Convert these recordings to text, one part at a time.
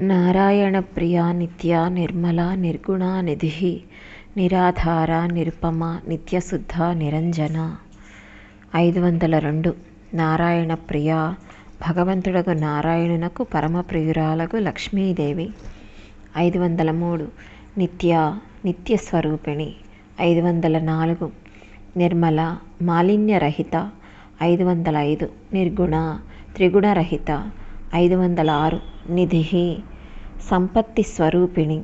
నారాయణప్రియ నిత్య నిర్మల నిర్గుణ నిధి నిరాధార నిరుపమ నిత్యశుద్ధ నిరంజన. ఐదు వందల రెండు. నారాయణ ప్రియ నారాయణునకు పరమప్రియురాలకు లక్ష్మీదేవి. ఐదు వందల మూడు. నిత్య నిత్య స్వరూపిణి ఐదు వందల నాలుగు. నిర్మల మాలిన్యరహిత. ఐదు వందల ఐదు. నిర్గుణ త్రిగుణరహిత. ఐదు వందల ఆరు. నిధి సంపత్తి స్వరూపిణి.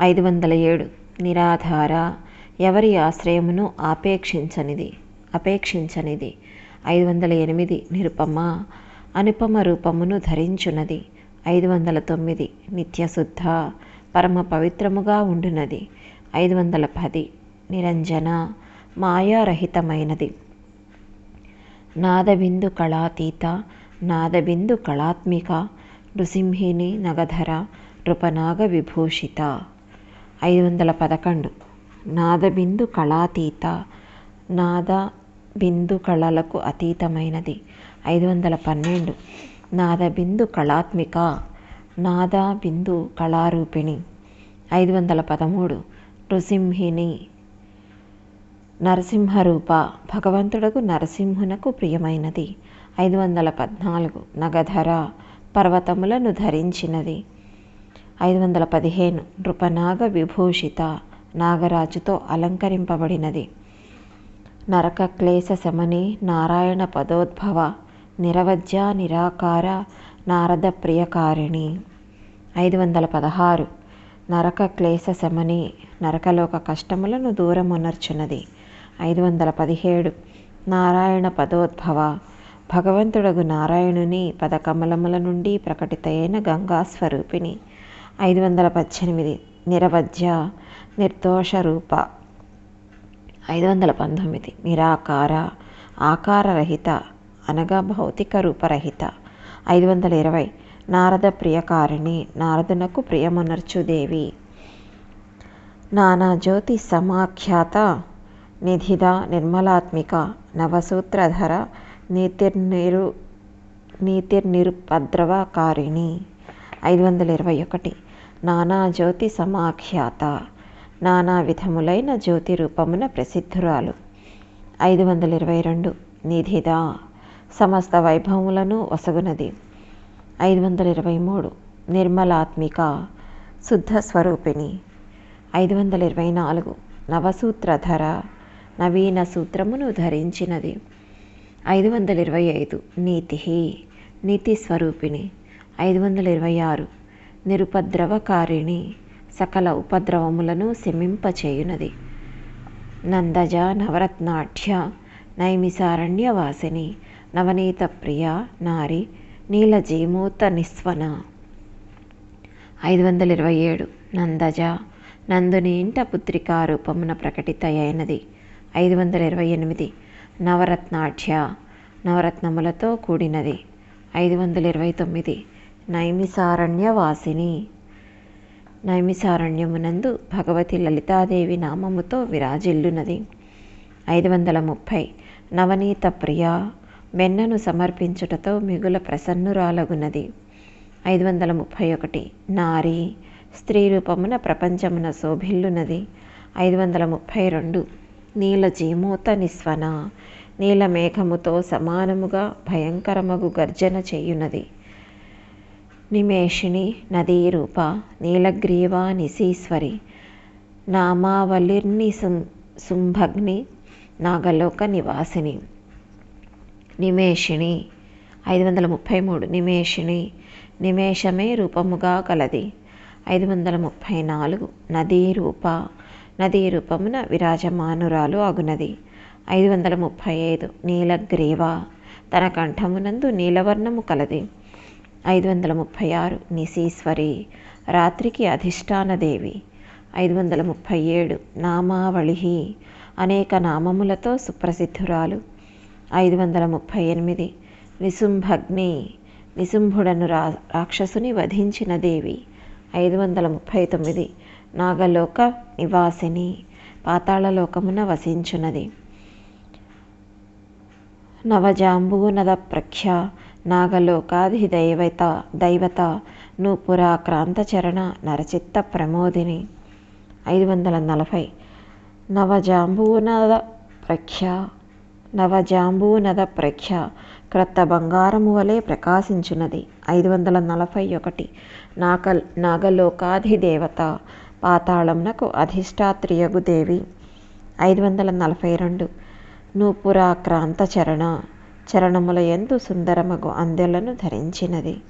ఐదు వందల ఏడు నిరాధార ఎవరి ఆశ్రయమును ఆపేక్షించనిది? అపేక్షించనిది. ఐదు వందల ఎనిమిది నిరుపమ అనుపమ రూపమును ధరించున్నది ఐదు వందల తొమ్మిది నిత్యశుద్ధ పరమ పవిత్రముగా ఉండునది. ఐదు వందల పది నిరంజన మాయారహితమైనది. నాదబిందు కళాతీత నాదబిందు కళాత్మిక నృసింహిని నగధర నృపనాగ విభూషిత. ఐదు వందల పదకొండు నాదబిందు కళాతీత. నాద బిందు కళలకు అతీతమైనది. ఐదు వందల పన్నెండు నాదబిందు కళాత్మిక. నాద బిందు కళారూపిణి. ఐదు వందల పదమూడు నృసింహిని నరసింహరూప. భగవంతుడకు నరసింహునకు ప్రియమైనది. ఐదు వందల పద్నాలుగు నగధర పర్వతములను ధరించినది. ఐదు వందల పదిహేను నృపనాగ విభూషిత నాగరాజుతో అలంకరింపబడినది. నరక క్లేశ శమని నారాయణ పదోద్భవ నిరవజ్య నిరాకార నారద ప్రియకారిణి. ఐదు వందల పదహారు నరక క్లేశ శమని నరకలోక కష్టములను దూరమునర్చున్నది ఐదు వందల పదిహేడు నారాయణ పదోద్భవ భగవంతుడగు నారాయణుని పదకమలముల నుండి ప్రకటితైన గంగా స్వరూపిణి. ఐదు వందల పద్దెనిమిది నిరవజ్య నిర్దోష రూప. ఐదు వందల పంతొమ్మిది నిరాకార ఆకారరహిత అనగా భౌతిక రూపరహిత. ఐదు వందల ఇరవై నారద ప్రియకారిణి నారదునకు ప్రియమనర్చుదేవి నానా జ్యోతి సమాఖ్యాత నిధిద నిర్మలాత్మిక నవసూత్రధర నీతిర్నిరు నీతిర్నిరుపద్రవకారిణి. ఐదు వందల ఇరవై ఒకటి నానా జ్యోతి సమాఖ్యాత. నానా విధములైన జ్యోతి రూపమున ప్రసిద్ధురాలు. ఐదు వందల ఇరవై రెండు నిధిద. సమస్త వైభవములను వసగునది. ఐదు వందల ఇరవై మూడు నిర్మలాత్మిక. శుద్ధ స్వరూపిణి. ఐదు వందల ఇరవై నాలుగు నవసూత్రధర. నవీన సూత్రమును ధరించినది. ఐదు వందల ఇరవై ఐదు నీతి నీతి స్వరూపిణి. ఐదు వందల ఇరవై ఆరు నిరుపద్రవకారిణి సకల ఉపద్రవములను శమింపచేయునది. నందజ నవరత్నాఢ్య నైమిసారణ్యవాసిని నవనీత ప్రియ నారి నీలజీమూత నిస్వన. ఐదు వందల ఇరవై ఏడు నందజ నందుని ఇంట పుత్రికా రూపమున ప్రకటిత అయినది ఐదు వందల ఇరవై ఎనిమిది నవరత్నాఢ్య నవరత్నములతో కూడినది. ఐదు వందల ఇరవై తొమ్మిది నైమిసారణ్యవాసిని. నైమిసారణ్యమునందు భగవతి లలితాదేవి నామముతో విరాజిల్లునది. ఐదు వందల ముప్పై నవనీత ప్రియ వెన్నను సమర్పించుటతో మిగుల ప్రసన్నురాలగునది. ఐదు వందల ముప్పై ఒకటి నారి స్త్రీ రూపమున ప్రపంచమున శోభిల్లునది. ఐదు వందల ముప్పై రెండు నీల జీమూత నిస్వన నీల మేఘముతో సమానముగా భయంకరమగు గర్జన చేయునది. నిమేషిణి నదీ రూప నీలగ్రీవా నిశీశ్వరి నామావళిర్ని శుంభగ్ని నాగలోక నివాసిని. నిమేషిణి ఐదు వందల ముప్పై మూడు నిమేషిణి నిమేషమే రూపముగా కలది ఐదు వందల ముప్పై నాలుగు నదీ రూప నదీ రూపమున విరాజమానురాలు అగునది. ఐదు వందల ముప్పై ఐదు నీలగ్రీవ తన కంఠమునందు నీలవర్ణము కలది. ఐదు వందల ముప్పై ఆరు నిశీశ్వరి రాత్రికి అధిష్టానదేవి ఐదు వందల ముప్పై ఏడు నామావళి అనేక నామములతో సుప్రసిద్ధురాలు. ఐదు వందల ముప్పై ఎనిమిది నిశుంభగ్ని నిశుంభుడను రా రాక్షసుని వధించిన దేవి. ఐదు వందల ముప్పై తొమ్మిది నాగలోక నివాసిని పాతాళలోకమున వసించున్నది నవజాంబూనద ప్రఖ్య నాగలోకాది దైవత నూపురా క్రాంతచరణ నరచిత్త ప్రమోదిని. ఐదు వందల నలభై నవజాంబూనద ప్రఖ్య నవజాంబూనద ప్రఖ్య క్రొత్త బంగారము వలె ప్రకాశించున్నది ఐదు వందల నలభై ఒకటి నాగల్ నాగలోకాధిదేవత పాతాళమునకు అధిష్టాత్రియగు దేవి. ఐదు వందల నలభై రెండు నూపురా క్రాంత చరణ. చరణముల ఎందు సుందరమగు అందెలను ధరించినది.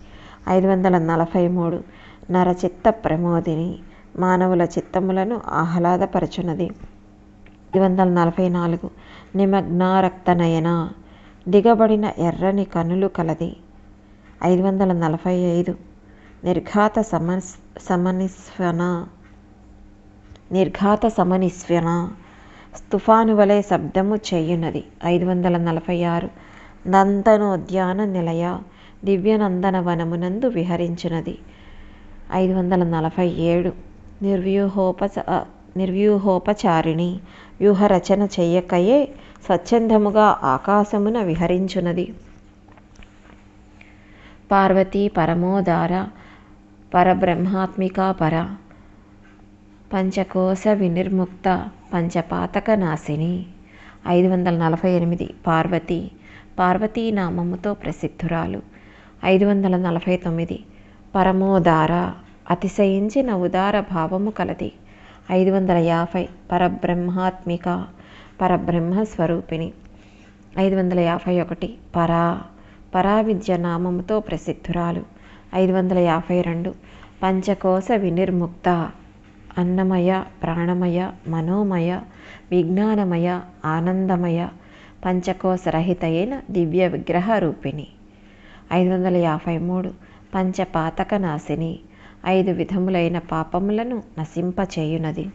ఐదు వందల నలభై మూడు నరచిత్త ప్రమోదిని. మానవుల చిత్తములను ఆహ్లాదపరచునది. ఐదు వందల నలభై నాలుగు నిమగ్నారక్తనయన. దిగబడిన ఎర్రని కనులు కలది. ఐదు వందల నలభై ఐదు నిర్ఘాత సమస్ సమనిస్వన. నిర్ఘాత సమనిస్వన తుఫాను వలె శబ్దము చేయునది. ఐదు వందల నలభై ఆరు. నందనోద్యాన నిలయ దివ్యనందన వనమునందు విహరించినది. ఐదు వందల నలభై ఏడు. నిర్వ్యూహోపచ నిర్వ్యూహోపచారిణి వ్యూహరచన చెయ్యకయే స్వచ్ఛందముగా ఆకాశమున విహరించున్నది పార్వతీ పరమోదార పరబ్రహ్మాత్మికా పర. పంచకోశ వినిర్ముక్త పంచపాతక నాశిని ఐదు వందల నలభై ఎనిమిది పార్వతి. పార్వతీ నామముతో ప్రసిద్ధురాలు. ఐదు వందల నలభై తొమ్మిది పరమోదార. అతిశయించిన ఉదార భావము కలది. ఐదు వందల యాభై పరబ్రహ్మాత్మిక పరబ్రహ్మ స్వరూపిణి ఐదు వందల యాభై ఒకటి పరా. పరావిద్య నామముతో ప్రసిద్ధురాలు. ఐదు వందల యాభై రెండు పంచకోశ వినిర్ముక్త అన్నమయ ప్రాణమయ మనోమయ విజ్ఞానమయ ఆనందమయ పంచకోశరహిత అయిన దివ్య విగ్రహ రూపిణి ఐదు వందల యాభై మూడు పంచపాతక నాశిని ఐదు విధములైన పాపములను నశింపచేయునది.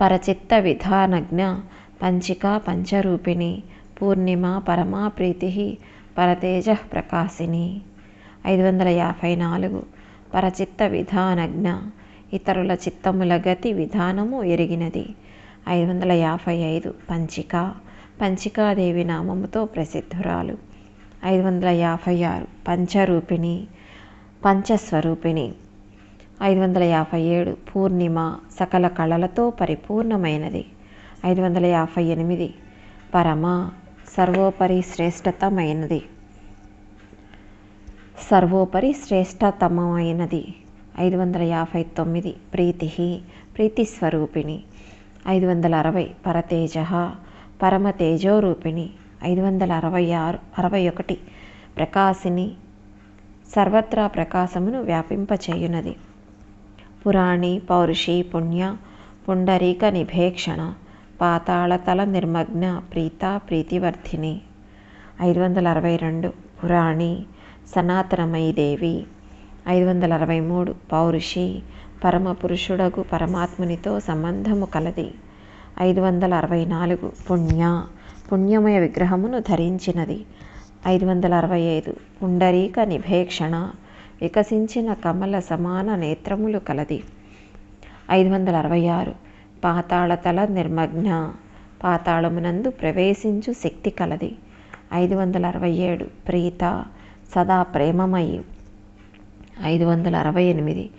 పరచిత్త విధానజ్ఞ పంచికా పంచరూపిణి పూర్ణిమ పరమా ప్రీతి పరతేజ ప్రకాశిని. ఐదు వందల యాభై నాలుగు పరచిత్త విధానజ్ఞ ఇతరుల చిత్తముల గతి విధానము ఎరిగినది. ఐదు వందల యాభై ఐదు పంచిక. పంచికాదేవి నామముతో ప్రసిద్ధురాలు. ఐదు వందల యాభై ఆరు పంచరూపిణి. పంచస్వరూపిణి. ఐదు వందల యాభై ఏడు పూర్ణిమ సకల కళలతో పరిపూర్ణమైనది. ఐదు వందల యాభై ఎనిమిది పరమ సర్వోపరి శ్రేష్టతమైనది. సర్వోపరి శ్రేష్టతమైనది. ఐదు వందల యాభై తొమ్మిది ప్రీతి ప్రీతి స్వరూపిణి ఐదు వందల అరవై పరతేజ పరమతేజోరూపిణి. ఐదు వందల అరవై ఆరు అరవై ఒకటి ప్రకాశిని సర్వత్రా ప్రకాశమును వ్యాపింపచేయునది. పురాణి పౌరుషి పుణ్య పుండరీక నిభేక్షణ పాతాళతల నిర్మగ్న ప్రీత ప్రీతివర్ధిని. ఐదు వందల అరవై రెండు పురాణి సనాతనమయీ దేవి. ఐదు వందల అరవై మూడు పౌరుషి పరమ పురుషుడగు పరమాత్మునితో సంబంధము కలది. ఐదు వందల అరవై నాలుగు పుణ్య పుణ్యమయ విగ్రహమును ధరించినది. ఐదు వందల అరవై ఐదు పుండరీక నిభేక్షణ వికసించిన కమల సమాన నేత్రములు కలది. ఐదు వందల అరవై ఆరు పాతాళతల నిర్మగ్న పాతాళమునందు ప్రవేశించు శక్తి కలది. ఐదు వందల అరవై ఏడు ప్రీత సదా ప్రేమమయి ఐదు వందల అరవై ఎనిమిది.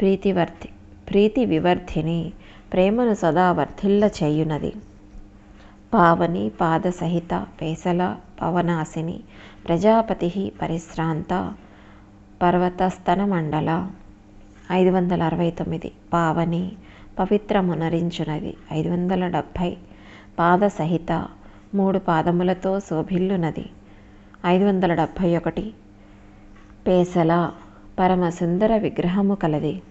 ప్రీతివర్తి ప్రీతి వివర్ధిని ప్రేమను సదా వర్ధిల్ల చేయునది. పావని పాదసహిత పేసల పవనాశిని ప్రజాపతి పరిశ్రాంత పర్వతస్తన మండల ఐదు వందల అరవై తొమ్మిది. పావని పవిత్రమునరించునది. ఐదు వందల డెబ్భై. పాద సహిత మూడు పాదములతో శోభిల్లునది. ఐదు వందల డెబ్భై ఒకటి. పేసల పరమ సుందర విగ్రహము కలది.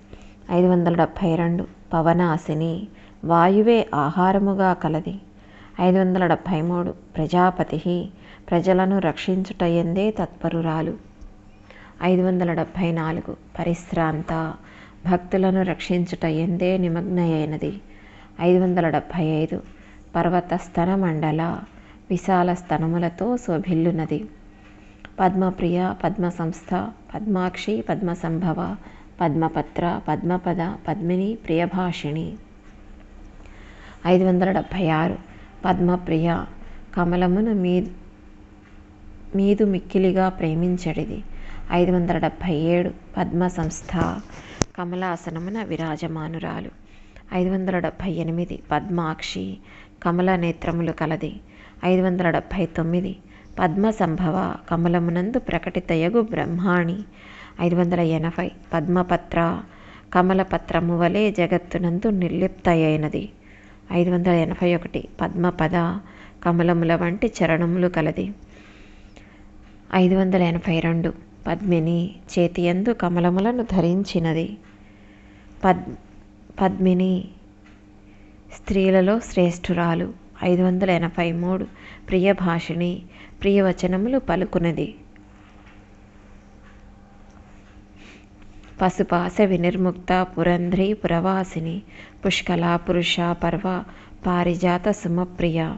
ఐదు వందల డెబ్భై రెండు పవనాశిని వాయువే ఆహారముగా కలది. ఐదు వందల డెబ్భై మూడు ప్రజాపతి ప్రజలను రక్షించుటయందే తత్పరురాలు. ఐదు వందల డెబ్భై నాలుగు పరిశ్రాంత భక్తులను రక్షించుట ఎందే నిమగ్నయైనది. ఐదు వందల డెబ్భై ఐదు పర్వతస్తన మండల విశాల స్తనములతో శోభిల్లునది. పద్మప్రియ పద్మ సంస్థ పద్మాక్షి పద్మసంభవ పద్మపత్ర పద్మపద పద్మిని ప్రియభాషిణి. ఐదు వందల డెబ్భై ఆరు. పద్మప్రియ కమలమును మీ మీదు మిక్కిలిగా ప్రేమించడిది. ఐదు వందల డెబ్భై ఏడు. పద్మ సంస్థ కమలాసనమున విరాజమానురాలు. ఐదు వందల డెబ్భై ఎనిమిది. పద్మాక్షి కమల నేత్రములు కలది. ఐదు వందల డెబ్భై తొమ్మిది. పద్మ సంభవ కమలమునందు ప్రకటితయగు బ్రహ్మాణి. ఐదు వందల ఎనభై పద్మపత్ర కమలపత్రము వలె జగత్తునందు నిర్లిప్తయైనది. ఐదు వందల ఎనభై ఒకటి పద్మపద కమలముల వంటి చరణములు కలది. ఐదు వందల ఎనభై రెండు పద్మిని చేతియందు కమలములను ధరించినది. పద్ పద్మిని స్త్రీలలో శ్రేష్ఠురాలు. ఐదు వందల ఎనభై మూడు. ప్రియ భాషిణి ప్రియవచనములు పలుకునది. పశుపాస వినిర్ముక్త పురంధ్రి పురవాసిని పుష్కల పురుష పర్వ పారిజాత సుమప్రియ.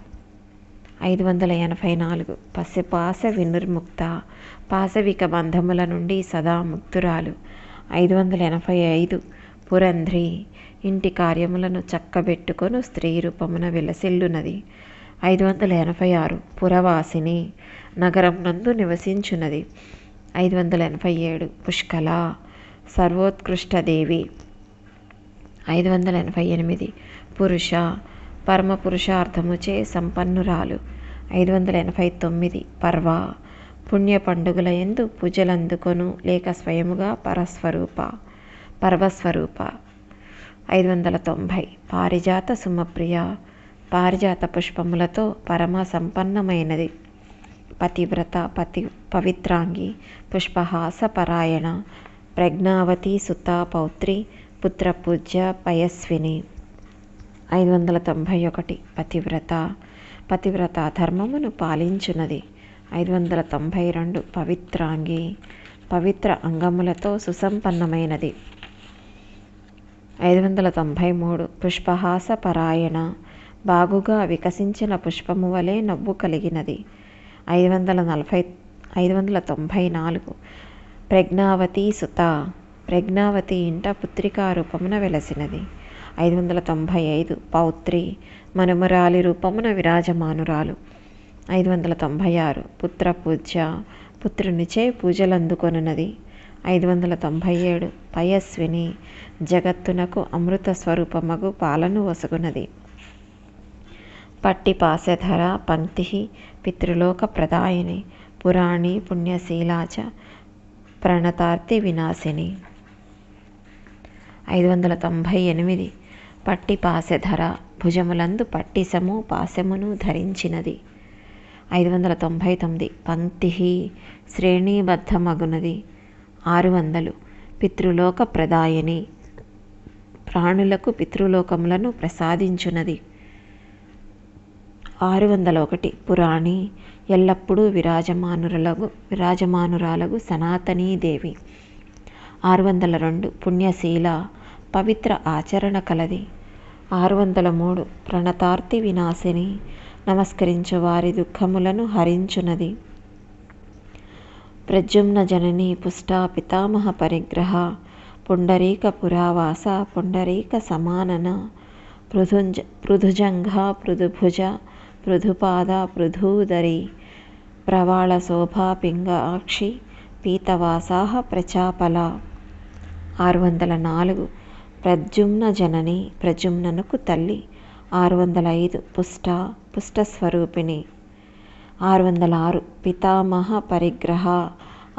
ఐదు వందల ఎనభై నాలుగు. పశుపాస వినిర్ముక్త పాశవిక బంధముల నుండి సదా ముక్తురాలు. ఐదు వందల ఎనభై ఐదు. పురంధ్రి ఇంటి కార్యములను చక్కబెట్టుకొను స్త్రీ రూపమున విలసిల్లునది. ఐదు వందల ఎనభై ఆరు పురవాసిని నగరం నందు నివసించున్నది ఐదు వందల ఎనభై ఏడు పుష్కల సర్వోత్కృష్టదేవి ఐదు వందల ఎనభై ఎనిమిది పురుష పరమ పురుషార్థముచే సంపన్నురాలు. ఐదు వందల ఎనభై తొమ్మిది పర్వ పుణ్య పండుగల ఎందు పూజలందుకొను లేక స్వయముగా పరస్వరూప పర్వస్వరూప. ఐదు వందల తొంభై. పారిజాత సుమప్రియ పారిజాత పుష్పములతో పరమ సంపన్నమైనది పతివ్రత పతి పవిత్రాంగి పుష్పహాస పరాయణ ప్రజ్ఞావతి సుత పౌత్రి పుత్రపూజ్య పయస్విని. ఐదు వందల తొంభై ఒకటి. పతివ్రత పతివ్రత ధర్మమును పాలించున్నది ఐదు వందల తొంభై రెండు. పవిత్రాంగి పవిత్ర అంగములతో సుసంపన్నమైనది. ఐదు వందల తొంభై మూడు. పుష్పహాస పరాయణ బాగుగా వికసించిన పుష్పము వలె నవ్వు కలిగినది. ఐదు వందల నలభై ఐదు వందల తొంభై నాలుగు. ప్రజ్ఞావతి సుత. ప్రజ్ఞావతి ఇంట పుత్రికా రూపమున వెలసినది. ఐదు వందల తొంభై ఐదు. పౌత్రి. మనుమరాలి రూపమున విరాజమానురాలు. ఐదు వందల తొంభై ఆరు. పుత్ర పూజ పుత్రునిచే పూజలందుకొనున్నది. ఐదు వందల తొంభై ఏడు పయస్విని జగత్తునకు అమృత స్వరూపమగు పాలను వసుగునది. పట్టి పాశధర పంక్తి పితృలోక ప్రదాయిని పురాణి పుణ్యశీలాచ ప్రణతార్తి వినాశిని. ఐదు వందల తొంభై ఎనిమిది పట్టి పాశధర భుజములందు పట్టిసము పాశమును ధరించినది. ఐదు వందల తొంభై తొమ్మిది పంక్తి శ్రేణీబద్ధమగునది. ఆరు వందలు పితృలోక ప్రదాయని ప్రాణులకు పితృలోకములను ప్రసాదించున్నది ఆరు వందల ఒకటి పురాణి. ఎల్లప్పుడూ విరాజమానురలకు విరాజమానురాలగు సనాతనీ దేవి ఆరు వందల రెండు పుణ్యశీల. పవిత్ర ఆచరణ కలది. ఆరు వందల మూడు ప్రణతార్తి వినాశిని. నమస్కరించు వారి దుఃఖములను హరించునది. ప్రజుమ్న జనని పుష్ట పితామహ పరిగ్రహ పుండరీక పురావాస పుండరీక సమానన పృథుంజ పృథుజంఘ పృథుభుజ పృథుపాద పృథూదరి ప్రవాళ శోభా పింగాక్షి పీతవాసాహ ప్రచాపల. ఆరు వందల నాలుగు ప్రజుమ్న జనని ప్రజుమ్ననుకు తల్లి. ఆరు వందల ఐదు పుష్ట పుష్టస్వరూపిణి ఆరు వందల ఆరు పితామహ పరిగ్రహ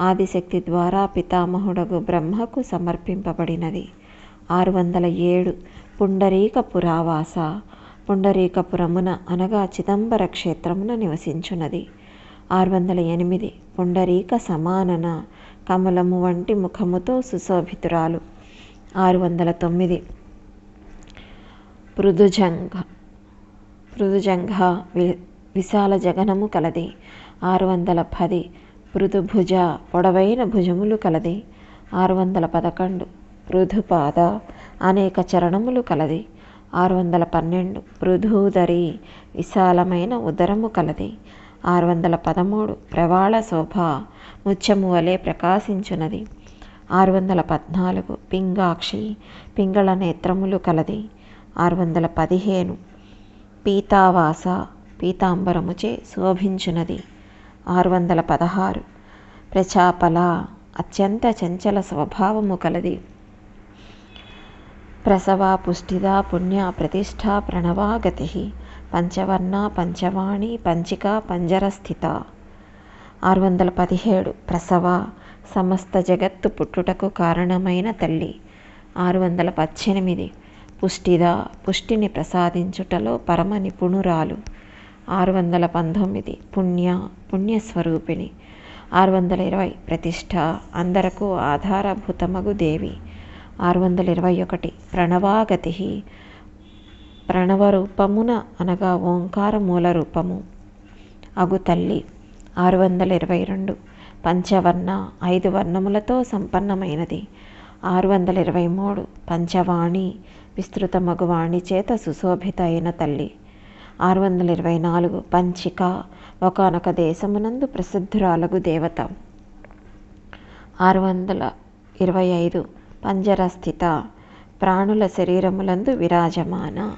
ఆదిశక్తి ద్వారా పితామహుడగు బ్రహ్మకు సమర్పింపబడినది. ఆరు వందల ఏడు పుండరీక పురావాస పుండరీకపురమున అనగా చిదంబర క్షేత్రమున నివసించున్నది ఆరు వందల ఎనిమిది పుండరీక సమానన. కమలము వంటి ముఖముతో సుశోభితురాలు. ఆరు వందల తొమ్మిది పృథుజంఘ పృథుజంఘ వి విశాల జగనము కలది. ఆరు వందల పది మృదుభుజ పొడవైన భుజములు కలది. ఆరు వందల పదకొండు మృదుపాద అనేక చరణములు కలది. ఆరు వందల పన్నెండు మృధూదరి విశాలమైన ఉదరము కలది. ఆరు వందల పదమూడు ప్రవాళ శోభ ముత్యము వలె ప్రకాశించున్నది ఆరు వందల పద్నాలుగు పింగాక్షి పింగళ నేత్రములు కలది. ఆరు వందల పదిహేను పీతావాస పీతాంబరముచే శోభించునది. ఆరు వందల పదహారు ప్రజాపల అత్యంత చంచల స్వభావము కలది. ప్రసవ పుష్టిదా పుణ్య ప్రతిష్ట ప్రణవాగతి పంచవర్ణ పంచవాణి పంచిక పంజరస్థిత ఆరు వందల పదిహేడు ప్రసవ సమస్త జగత్తు పుట్టుటకు కారణమైన తల్లి. ఆరు వందల పద్దెనిమిది పుష్టిదా పుష్టిని ప్రసాదించుటలో పరమ నిపుణురాలు. ఆరు వందల పంతొమ్మిది పుణ్య పుణ్యస్వరూపిణి. ఆరు వందల ఇరవై ప్రతిష్ట అందరకు ఆధారభూతమగు దేవి. ఆరు వందల ఇరవై ఒకటి ప్రణవాగతి. ప్రణవరూపమున అనగా ఓంకార మూల రూపము అగు తల్లి. ఆరు వందల ఇరవై రెండు పంచవర్ణ ఐదు వర్ణములతో సంపన్నమైనది. ఆరు వందల ఇరవై మూడు పంచవాణి విస్తృత మగువాణి చేత సుశోభిత అయిన తల్లి. ఆరు వందల ఇరవై నాలుగు పంచిక ఒకనొక దేశమునందు ప్రసిద్ధురాలగు దేవత. ఆరు వందల ఇరవై ఐదు పంజరస్థిత ప్రాణుల శరీరములందు విరాజమాన.